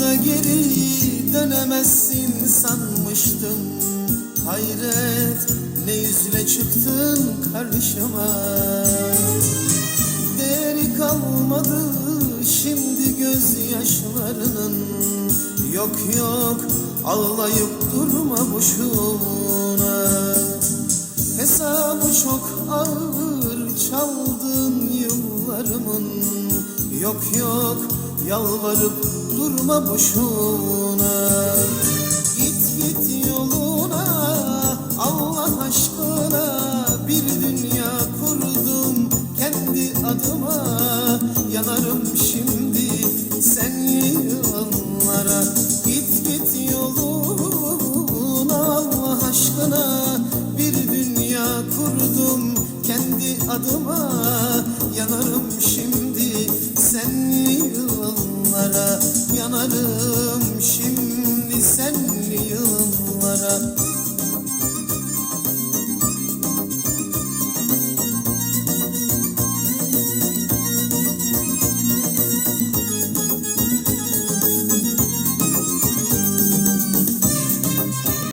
da geri dönemezsin sanmıştım. Hayret ne yüzle çıktın karşıma Değeri kalmadı şimdi gözyaşlarının. Yok yok ağlayıp durma boşuna. Hesabı çok ağır çaldın yıllarımın Yok yok yalvarıp durma boşuna. Git git yoluna Allah aşkına Bir dünya kurdum kendi adıma. Yanarım adıma Yanarım şimdi. Sen yıllara Yanarım şimdi